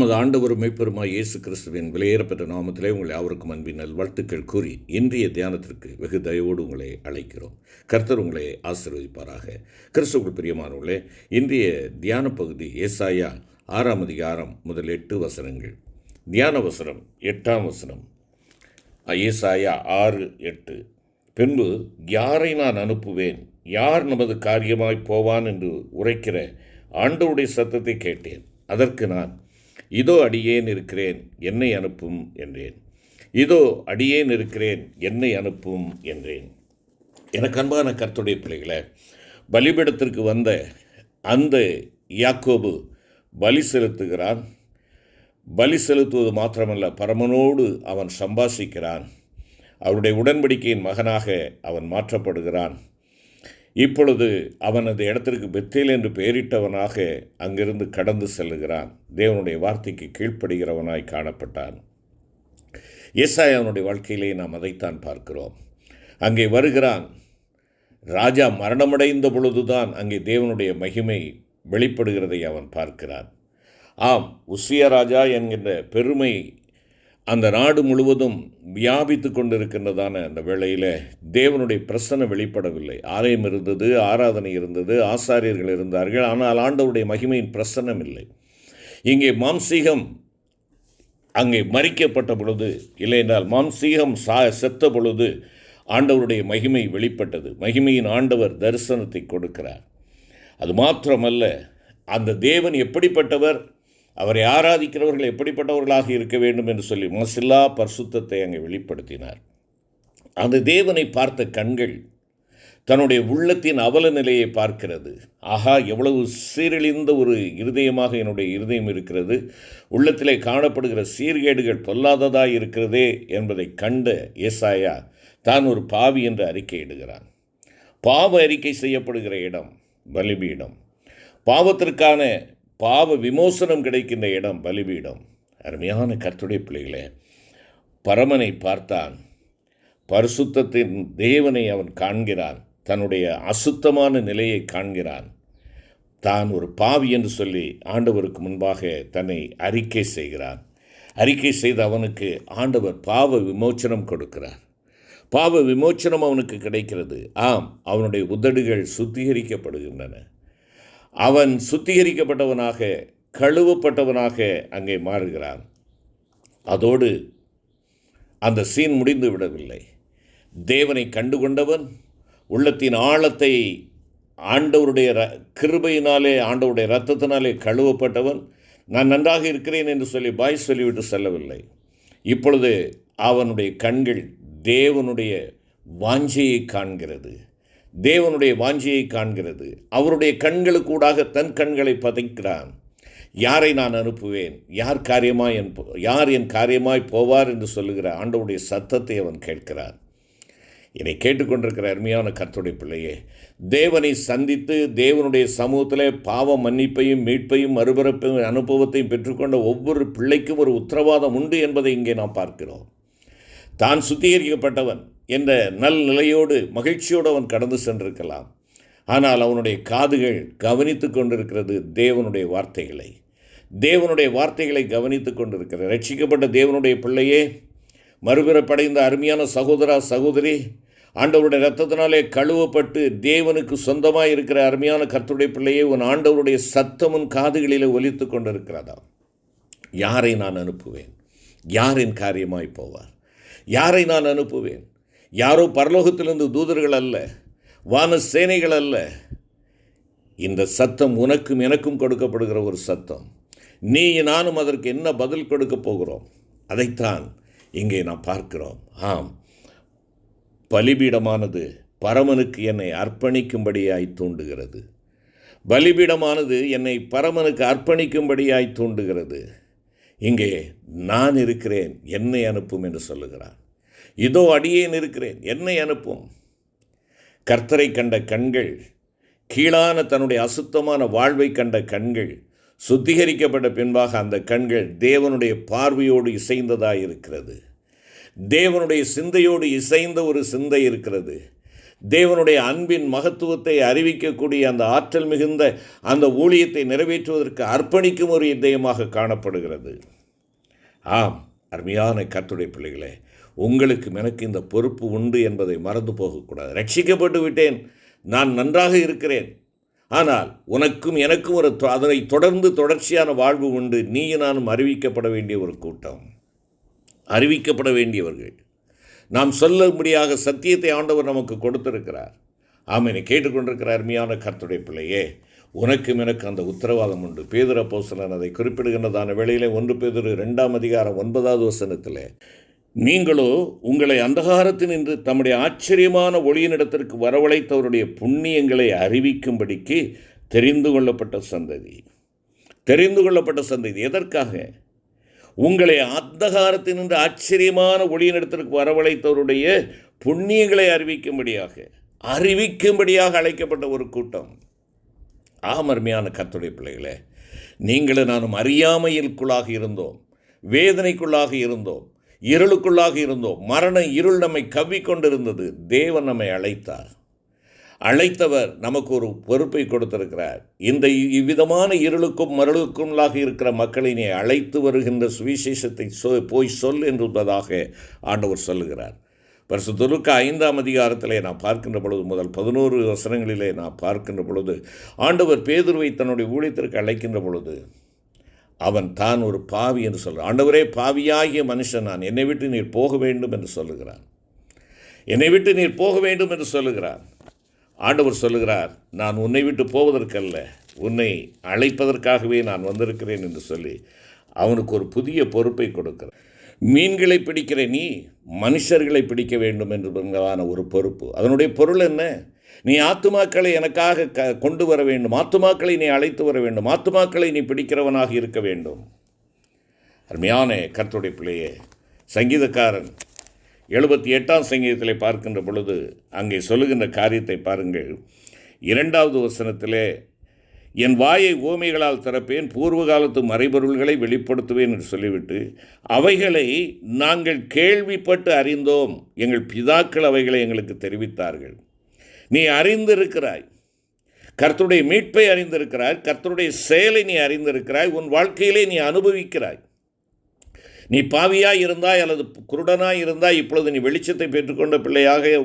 நமது ஆண்டவர் மெய்ப்பெருமாய் இயேசு கிறிஸ்துவின் விலையேறப்பெற்ற நாமத்திலே உங்களை அவருக்கும் அன்பின் நல்வாழ்த்துக்கள் கூறி இன்றைய தியானத்திற்கு வெகு தயவோடு உங்களை அழைக்கிறோம். கர்த்தர் உங்களை ஆசீர்வதிப்பாராக. கிறிஸ்துவுக்கு பிரியமானவர்களே இன்றைய தியான பகுதி ஏசாயா ஆறாம் அதிகாரம் முதல் எட்டு வசனங்கள். தியான வசனம் எட்டாம் வசனம். ஏசாயா ஆறு எட்டு. பின்பு யாரை நான் அனுப்புவேன்? யார் நமது காரியமாய் போவான்? என்று உரைக்கிற ஆண்டவுடைய சத்தத்தை கேட்டேன். அதற்கு நான் இதோ அடியேன் இருக்கிறேன் என்னை அனுப்பும் என்றேன். இதோ அடியேன் இருக்கிறேன் என்னை அனுப்பும் என்றேன். எனக்கு அன்பான கர்த்துடைய பிள்ளைகளை பலிபிடத்திற்கு வந்த அந்த யாக்கோபு பலி செலுத்துகிறான். பலி செலுத்துவது மாத்திரமல்ல பரமனோடு அவன் சம்பாஷிக்கிறான். அவருடைய உடன்படிக்கையின் மகனாக அவன் மாற்றப்படுகிறான். இப்பொழுது அவனது இடத்திற்கு பெத்தேல் என்று பெயரிட்டவனாக அங்கிருந்து கடந்து செல்லுகிறான். தேவனுடைய வார்த்தைக்கு கீழ்ப்படுகிறவனாய் காணப்பட்டான். ஏசாயாவனுடைய வாழ்க்கையிலே நாம் அதைத்தான் பார்க்கிறோம். அங்கே வருகிறான். ராஜா மரணமடைந்த பொழுதுதான் அங்கே தேவனுடைய மகிமை வெளிப்படுகிறதை அவன் பார்க்கிறான். ஆம் உசிய ராஜா என்கின்ற பெருமை அந்த நாடு முழுவதும் வியாபித்து கொண்டிருக்கின்றதான அந்த வேளையில் தேவனுடைய பிரசனை வெளிப்படவில்லை. ஆலயம் இருந்தது ஆராதனை இருந்தது ஆசாரியர்கள் இருந்தார்கள் ஆனால் ஆண்டவருடைய மகிமையின் பிரசனம் இல்லை. இங்கே மாம்சீகம் அங்கே மறிக்கப்பட்ட பொழுது இல்லையென்றால் மாம்சீகம் சா செத்த பொழுது ஆண்டவருடைய மகிமை வெளிப்பட்டது. மகிமையின் ஆண்டவர் தரிசனத்தை கொடுக்கிறார். அது மாத்திரமல்ல அந்த தேவன் எப்படிப்பட்டவர்? அவரை ஆராதிக்கிறவர்கள் எப்படிப்பட்டவர்களாக இருக்க வேண்டும் என்று சொல்லி மசில்லா பரிசுத்தத்தை அங்கே வெளிப்படுத்தினார். அந்த தேவனை பார்த்த கண்கள் தன்னுடைய உள்ளத்தின் அவல நிலையை பார்க்கிறது. ஆகா எவ்வளவு சீரழிந்த ஒரு இருதயமாக என்னுடைய இருதயம் இருக்கிறது. உள்ளத்திலே காணப்படுகிற சீர்கேடுகள் பொல்லாததாக இருக்கிறதே என்பதை கண்ட ஏசாயா தான் ஒரு பாவி என்று அறிக்கையிடுகிறான் பாவ அறிக்கை செய்யப்படுகிற இடம் பலிபீடம். பாவத்திற்கான பாவ விமோசனம் கிடைக்கின்ற இடம் பலிபீடம். அருமையான கர்த்துடைய பிள்ளைகளே பரமனை பார்த்தான். பரிசுத்தத்தின் தேவனை அவன் காண்கிறான். தன்னுடைய அசுத்தமான நிலையை காண்கிறான். தான் ஒரு பாவி என்று சொல்லி ஆண்டவருக்கு முன்பாக தன்னை அறிக்கை செய்கிறான். அறிக்கை செய்த அவனுக்கு ஆண்டவர் பாவ விமோச்சனம் கொடுக்கிறார். பாவ விமோச்சனம் அவனுக்கு கிடைக்கிறது. ஆம் அவனுடைய உதடுகள் சுத்திகரிக்கப்படுகின்றன. அவன் சுத்திகரிக்கப்பட்டவனாக கழுவப்பட்டவனாக அங்கே மாறுகிறான். அதோடு அந்த சீன் முடிந்து விடவில்லை. தேவனை கண்டுகொண்டவன் உள்ளத்தின் ஆழத்தை ஆண்டவருடைய ர கிருபையினாலே ஆண்டவருடைய ரத்தத்தினாலே கழுவப்பட்டவன் நான் நன்றாக இருக்கிறேன் என்று சொல்லி பாய் சொல்லிவிட்டு செல்லவில்லை. இப்பொழுது அவனுடைய கண்கள் தேவனுடைய வாஞ்சையை காண்கிறது. தேவனுடைய வாஞ்சியை காண்கிறது. அவருடைய கண்களுக்கூடாக தன் கண்களை பதைக்கிறான். யாரை நான் அனுப்புவேன்? யார் காரியமாய் என் யார் என் காரியமாய் போவார் என்று சொல்லுகிற ஆண்டவுடைய சத்தத்தை அவன் கேட்கிறான். என்னை கேட்டுக்கொண்டிருக்கிற அருமையான கத்துடைய பிள்ளையே தேவனை சந்தித்து தேவனுடைய சமூகத்தில் பாவ மன்னிப்பையும் மீட்பையும் மறுபிறப்பையும் அனுபவத்தையும் பெற்றுக்கொண்ட ஒவ்வொரு பிள்ளைக்கும் ஒரு உத்தரவாதம் உண்டு என்பதை இங்கே நாம் பார்க்கிறோம். தான் சுத்திகரிக்கப்பட்டவன். என்ற நல் நிலையோடு மகிழ்ச்சியோடு அவன் கடந்து சென்றிருக்கலாம். ஆனால் அவனுடைய காதுகள் கவனித்து கொண்டிருக்கிறது தேவனுடைய வார்த்தைகளை. தேவனுடைய வார்த்தைகளை கவனித்து கொண்டிருக்கிறது ரட்சிக்கப்பட்ட தேவனுடைய பிள்ளையே மறுபிறப்படைந்த அருமையான சகோதரா சகோதரி ஆண்டவருடைய ரத்தத்தினாலே கழுவப்பட்டு தேவனுக்கு சொந்தமாக இருக்கிற அருமையான கர்த்தருடைய பிள்ளையே உன் ஆண்டவருடைய சத்தமும் காதுகளிலே ஒலித்து கொண்டிருக்கிறதா யாரை நான் அனுப்புவேன்? யாரின் காரியமாய் போவார்? யாரை நான் அனுப்புவேன்? யாரோ பரலோகத்திலிருந்து தூதர்கள் அல்ல வான சேனைகள் அல்ல. இந்த சத்தம் உனக்கும் எனக்கும் கொடுக்கப்படுகிற ஒரு சத்தம். நீ நானும் அதற்கு என்ன பதில் கொடுக்க போகிறோம்? அதைத்தான் இங்கே நாம் பார்க்கிறோம். ஆம். பலிபீடமானது பரமனுக்கு என்னை அர்ப்பணிக்கும்படியாய் தூண்டுகிறது. பலிபீடமானது என்னை பரமனுக்கு அர்ப்பணிக்கும்படியாய் தூண்டுகிறது. இங்கே நான் இருக்கிறேன் என்னை அனுப்பும் என்று சொல்லுகிறான். இதோ அடியேன் இருக்கிறேன் என்னை அனுப்பும். கர்த்தரை கண்ட கண்கள் கீழான தன்னுடைய அசுத்தமான வாழ்வை கண்ட கண்கள் சுத்திகரிக்கப்பட்ட பின்பாக அந்த கண்கள் தேவனுடைய பார்வையோடு இசைந்ததாக இருக்கிறது. தேவனுடைய சிந்தையோடு இசைந்த ஒரு சிந்தை இருக்கிறது. தேவனுடைய அன்பின் மகத்துவத்தை அறிவிக்கக்கூடிய அந்த ஆற்றல் மிகுந்த அந்த ஊழியத்தை நிறைவேற்றுவதற்கு அர்ப்பணிக்கும் ஒரு இதயமாக காணப்படுகிறது. ஆம் அருமையான கத்துடைய பிள்ளைகளே உங்களுக்கு எனக்கு இந்த பொறுப்பு உண்டு என்பதை மறந்து போகக்கூடாது. ரட்சிக்கப்பட்டு விட்டேன். நான் நன்றாக இருக்கிறேன். ஆனால் உனக்கும் எனக்கும் ஒரு தொ- அதனை தொடர்ந்து தொடர்ச்சியான வாழ்வு உண்டு. நீயும் நானும் அறிவிக்கப்பட வேண்டிய ஒரு கூட்டம். அறிவிக்கப்பட வேண்டியவர்கள். நாம் சொல்ல முடியாத சத்தியத்தை ஆண்டவர் நமக்கு கொடுத்திருக்கிறார். ஆமீனை. கேட்டுக்கொண்டிருக்கிற அருமையான கர்த்துடைய பிள்ளையே உனக்கும் எனக்கு அந்த உத்தரவாதம் உண்டு. பேதுர போசலன் அதை குறிப்பிடுகின்றதான வேளையிலே ஒன்று பேதுரு ரெண்டாம் அதிகாரம் ஒன்பதாவது வசனத்தில் நீங்களோ உங்களை அந்தகாரத்தினின்று தம்முடைய ஆச்சரியமான ஒளியினிடத்திற்கு வரவழைத்தவருடைய புண்ணியங்களை அறிவிக்கும்படிக்கு தெரிந்து கொள்ளப்பட்ட சந்ததி. தெரிந்து கொள்ளப்பட்ட சந்ததி. எதற்காக? உங்களை அந்தகாரத்தினின்று ஆச்சரியமான ஒளியினிடத்திற்கு வரவழைத்தவருடைய புண்ணியங்களை அறிவிக்கும்படியாக அறிவிக்கும்படியாக அழைக்கப்பட்ட ஒரு கூட்டம். ஆமர்மையான கத்துடைய பிள்ளைகளே நீங்களும் நானும் அறியாமையிற்குள்ளாக இருந்தோம் வேதனைக்குள்ளாக இருந்தோம். இருளுக்குள்ளாக இருந்தோம். மரண இருள் நம்மை கவ்விக்கொண்டிருந்தது. தேவன் நம்மை அழைத்தார். அழைத்தவர் நமக்கு ஒரு பொறுப்பை கொடுத்திருக்கிறார். இந்த இவ்விதமான இருளுக்கும் மருளுக்குள்ளாக இருக்கிற மக்களினை அழைத்து வருகின்ற சுவிசேஷத்தை சொ போய் சொல் என்பதாக ஆண்டவர் சொல்லுகிறார். பரிசு துருக்க ஐந்தாம் அதிகாரத்திலே நான் பார்க்கின்ற பொழுது முதல் பதினோரு வசனங்களிலே நான் பார்க்கின்ற பொழுது ஆண்டவர் பேதுருவை தன்னுடைய ஊழியத்திற்கு அழைக்கின்ற பொழுது அவன் தான் ஒரு பாவி என்று சொல்கிறான் ஆண்டவரே பாவியாகிய மனுஷன் நான். என்னை விட்டு நீர் போக வேண்டும் என்று சொல்லுகிறான். என்னை விட்டு நீர் போக வேண்டும் என்று சொல்லுகிறான். ஆண்டவர் சொல்லுகிறார் நான் உன்னை விட்டு போவதற்கல்ல உன்னை அழைப்பதற்காகவே நான் வந்திருக்கிறேன் என்று சொல்லி அவனுக்கு ஒரு புதிய பொறுப்பை கொடுக்கிறார் மீன்களை பிடிக்கிற நீ மனுஷர்களை பிடிக்க வேண்டும் என்பதான ஒரு பொறுப்பு. அதனுடைய பொருள் என்ன? நீ ஆத்துமாக்களை எனக்காக க கொண்டு வர வேண்டும். ஆத்துமாக்களை நீ அழைத்து வர வேண்டும். ஆத்துமாக்களை நீ பிடிக்கிறவனாக இருக்க வேண்டும். அருமையான கர்த்தருடைய பிள்ளையே சங்கீதக்காரன் எழுபத்தி எட்டாம் சங்கீதத்தில் பார்க்கின்ற பொழுது அங்கே சொல்லுகின்ற காரியத்தை பாருங்கள். இரண்டாவது வசனத்திலே என் வாயை ஓமைகளால் திறப்பேன் பூர்வ காலத்து மறைபொருள்களை வெளிப்படுத்துவேன் என்று சொல்லிவிட்டு அவைகளை நாங்கள் கேள்விப்பட்டு அறிந்தோம். எங்கள் பிதாக்கள் அவைகளை எங்களுக்கு தெரிவித்தார்கள். நீ அறிந்திருக்கிறாய். கர்த்தருடைய மீட்பை அறிந்திருக்கிறாய். கர்த்தருடைய செயலை நீ அறிந்திருக்கிறாய். உன் வாழ்க்கையிலே நீ அனுபவிக்கிறாய். நீ பாவியாக இருந்தாய் அல்லது குருடனாய் இருந்தாய். இப்பொழுது நீ வெளிச்சத்தை பெற்றுக்கொண்ட பிள்ளையாக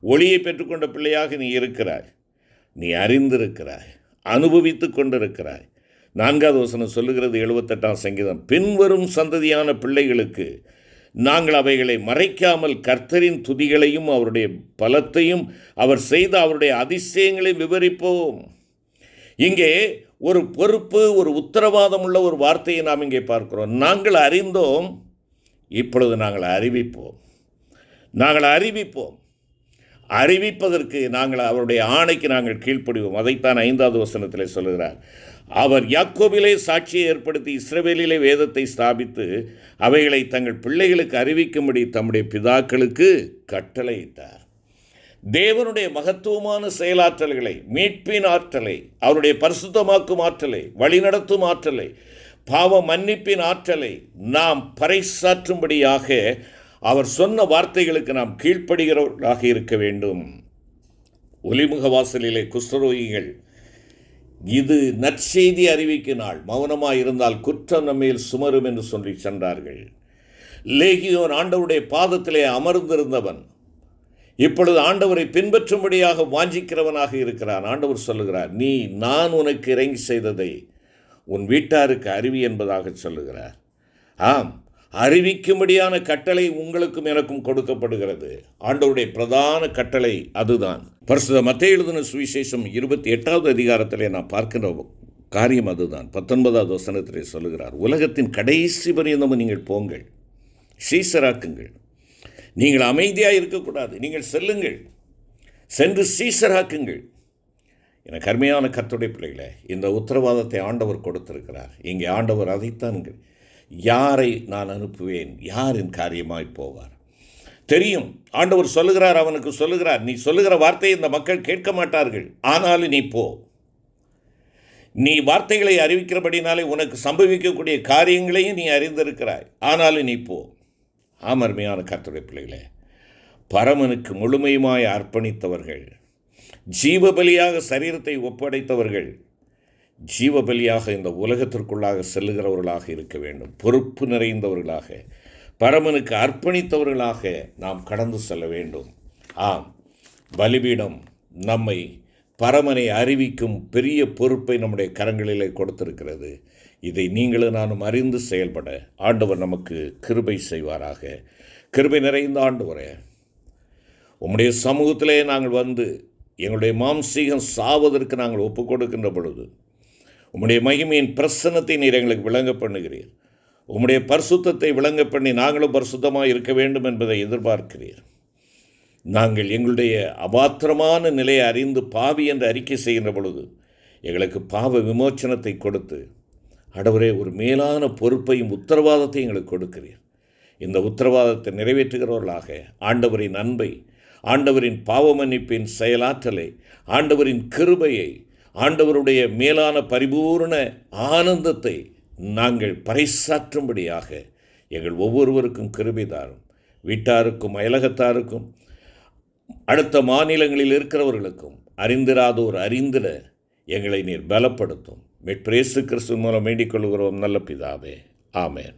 ஒளியை பெற்றுக்கொண்ட பிள்ளையாக நீ இருக்கிறாய். நீ அறிந்திருக்கிறாய். அனுபவித்து கொண்டிருக்கிறாய். நான்காவது வசனம் சொல்லுகிறது எழுபத்தெட்டாம் சங்கீதம். பின்வரும் சந்ததியான பிள்ளைகளுக்கு நாங்கள் அவைகளை மறைக்காமல் கர்த்தரின் துதிகளையும் அவருடைய பலத்தையும் அவர் செய்த அவருடைய அதிசயங்களையும் விவரிப்போம். இங்கே ஒரு பொறுப்பு ஒரு உத்தரவாதம் உள்ள ஒரு வார்த்தையை நாம் இங்கே பார்க்கிறோம். நாங்கள் அறிந்தோம் இப்பொழுது நாங்கள் அறிவிப்போம். நாங்கள் அறிவிப்போம். அறிவிப்பதற்கு நாங்கள் அவருடைய ஆணைக்கு நாங்கள் கீழ்ப்படிவோம். அதைத்தான் ஐந்தாவது வசனத்தில் சொல்லுகிறார். அவர் யாக்கோபிலே சாட்சியை ஏற்படுத்தி இஸ்ரவேலிலே வேதத்தை ஸ்தாபித்து அவைகளை தங்கள் பிள்ளைகளுக்கு அறிவிக்கும்படி தம்முடைய பிதாக்களுக்கு கட்டளையிட்டார். தேவனுடைய மகத்துவமான செயலாற்றல்களை மீட்பின் ஆற்றலை அவருடைய பரிசுத்தமாக்கும் ஆற்றலை வழிநடத்தும் ஆற்றலை பாவ மன்னிப்பின் ஆற்றலை நாம் பறைசாற்றும்படியாக அவர் சொன்ன வார்த்தைகளுக்கு நாம் கீழ்ப்படுகிறவர்களாக இருக்க வேண்டும். ஒலிமுக வாசலிலே குஷ்டரோகிகள் இது நற்செய்தி அறிவிக்கும் நாள் மௌனமாக இருந்தால் குற்றம் நம்மேல் சுமரும் என்று சொல்லி சென்றார்கள். லேகியோன் ஆண்டவருடைய பாதத்திலே அமர்ந்திருந்தவன். இப்பொழுது ஆண்டவரை பின்பற்றும்படியாக வாஞ்சிக்கிறவனாக இருக்கிறான். ஆண்டவர் சொல்லுகிறார் நீ நான் உனக்கு இறங்கி செய்ததை உன் வீட்டாருக்கு அறிவி என்பதாக சொல்லுகிறார். ஆம் அறிவிக்கும்படியான கட்டளை உங்களுக்கும் எனக்கும் கொடுக்கப்படுகிறது. ஆண்டவருடைய பிரதான கட்டளை அதுதான். பரிசுத மத்திய எழுதின சுவிசேஷம் இருபத்தி எட்டாவது அதிகாரத்தில் நான் பார்க்கிற காரியம் அதுதான். பத்தொன்பதாவது வசனத்திலே சொல்லுகிறார் உலகத்தின் கடைசி பரியந்தமும் நீங்கள் போங்கள் சீசராக்குங்கள். நீங்கள் அமைதியாக இருக்கக்கூடாது நீங்கள் செல்லுங்கள் சென்று சீசராக்குங்கள். என கருமையான கத்துடைய பிள்ளைகளை இந்த உத்தரவாதத்தை ஆண்டவர் கொடுத்திருக்கிறார். இங்கே ஆண்டவர் அதைத்தான் யாரை நான் அனுப்புவேன்? யாரின் காரியமாய் போவார்? தெரியும். ஆண்டவர் சொல்லுகிறார் அவனுக்கு சொல்லுகிறார். நீ சொல்லுகிற வார்த்தையை இந்த மக்கள் கேட்க மாட்டார்கள். ஆனாலும் நீ போ. நீ வார்த்தைகளை அறிவிக்கிறபடினாலே உனக்கு சம்பவிக்கக்கூடிய காரியங்களையும் நீ அறிந்திருக்கிறாய். ஆனாலும் நீ போ. ஆமர்மையான கர்த்தருடைய பிள்ளைகளே பரமனுக்கு முழுமையுமாய் அர்ப்பணித்தவர்கள் ஜீவபலியாக சரீரத்தை ஒப்படைத்தவர்கள் ஜீவபலியாக இந்த உலகத்திற்குள்ளாக செல்லுகிறவர்களாக இருக்க வேண்டும். பொறுப்பு நிறைந்தவர்களாக பரமனுக்கு அர்ப்பணித்தவர்களாக நாம் கடந்து செல்ல வேண்டும். ஆம் பலிபீடம் நம்மை பரமனை அறிவிக்கும் பெரிய பொறுப்பை நம்முடைய கரங்களிலே கொடுத்திருக்கிறது. இதை நீங்களும் நானும் அறிந்து செயல்பட ஆண்டவர் நமக்கு கிருபை செய்வாராக. கிருபை நிறைந்த ஆண்டவரே உம்முடைய சமூகத்திலே நாங்கள் வந்து எங்களுடைய மாம்சீகம் சாவதற்கு நாங்கள் ஒப்புக் கொடுக்கின்ற பொழுது உம்முடைய மகிமையின் பிரசன்னத்தை நீர் எங்களுக்கு விளங்க பண்ணுகிறீர். உம்முடைய பரிசுத்தத்தை விளங்க பண்ணி நாங்களும் பரிசுத்தமாக இருக்க வேண்டும் என்பதை எதிர்பார்க்கிறீர். நாங்கள் எங்களுடைய அபாத்திரமான நிலையை அறிந்து பாவி என்று அறிக்கை செய்கின்ற பொழுது எங்களுக்கு பாவ விமோச்சனத்தை கொடுத்து அடவரே ஒரு மேலான பொறுப்பையும் உத்தரவாதத்தையும் எங்களுக்கு கொடுக்கிறீர். இந்த உத்தரவாதத்தை நிறைவேற்றுகிறவர்களாக ஆண்டவரின் அன்பை ஆண்டவரின் பாவமன்னிப்பின் செயலாற்றலை ஆண்டவரின் கிருபையை ஆண்டவருடைய மேலான பரிபூர்ண ஆனந்தத்தை நாங்கள் பறைசாற்றும்படியாக எங்கள் ஒவ்வொருவருக்கும் கிருபிதாரும் வீட்டாருக்கும் அயலகத்தாருக்கும் அடுத்த மாநிலங்களில் இருக்கிறவர்களுக்கும் அறிந்திராதோர் அறிந்திட எங்களை நீர் பலப்படுத்தும். மெட்ரேசு கிறிஸ்து மூலம் வேண்டிக் கொள்கிறோம். நல்ல பிதாவே. ஆமேன்.